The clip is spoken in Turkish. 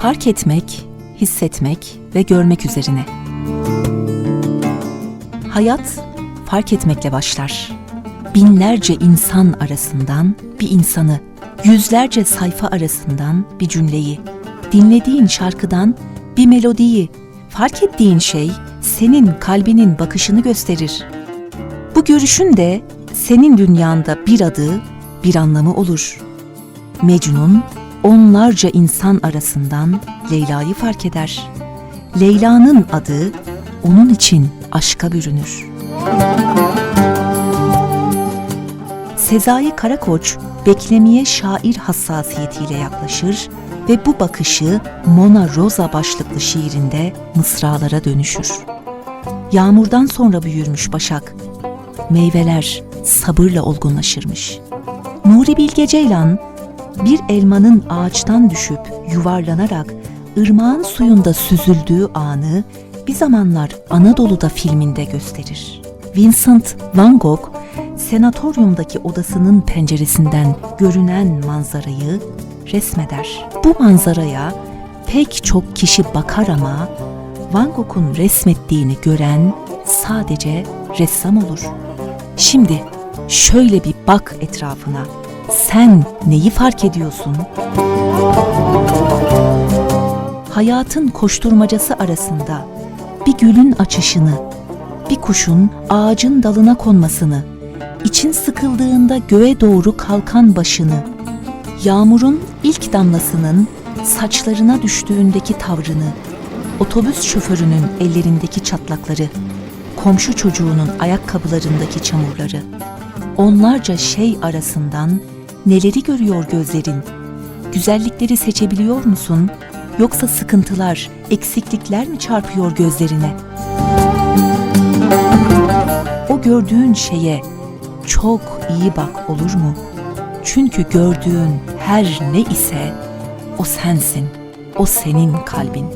Fark etmek, hissetmek ve görmek üzerine. Hayat fark etmekle başlar. Binlerce insan arasından bir insanı, yüzlerce sayfa arasından bir cümleyi, dinlediğin şarkıdan bir melodiyi, fark ettiğin şey senin kalbinin bakışını gösterir. Bu görüşün de senin dünyanda bir adı, bir anlamı olur. Mecnun onlarca insan arasından Leyla'yı fark eder. Leyla'nın adı onun için aşka bürünür. Sezai Karakoç beklemeye şair hassasiyetiyle yaklaşır ve bu bakışı Mona Rosa başlıklı şiirinde mısralara dönüşür. Yağmurdan sonra büyürmüş başak, meyveler sabırla olgunlaşırmış. Nuri Bilge Ceylan, bir elmanın ağaçtan düşüp yuvarlanarak ırmağın suyunda süzüldüğü anı bir zamanlar Anadolu'da filminde gösterir. Vincent Van Gogh, senatoryumdaki odasının penceresinden görünen manzarayı resmeder. Bu manzaraya pek çok kişi bakar ama Van Gogh'un resmettiğini gören sadece ressam olur. Şimdi şöyle bir bak etrafına. Sen neyi fark ediyorsun? Hayatın koşturmacası arasında bir gülün açışını, bir kuşun ağacın dalına konmasını, için sıkıldığında göğe doğru kalkan başını, yağmurun ilk damlasının saçlarına düştüğündeki tavrını, otobüs şoförünün ellerindeki çatlakları, komşu çocuğunun ayakkabılarındaki çamurları, onlarca şey arasından neleri görüyor gözlerin? Güzellikleri seçebiliyor musun? Yoksa sıkıntılar, eksiklikler mi çarpıyor gözlerine? O gördüğün şeye çok iyi bak olur mu? Çünkü gördüğün her ne ise o sensin, o senin kalbin.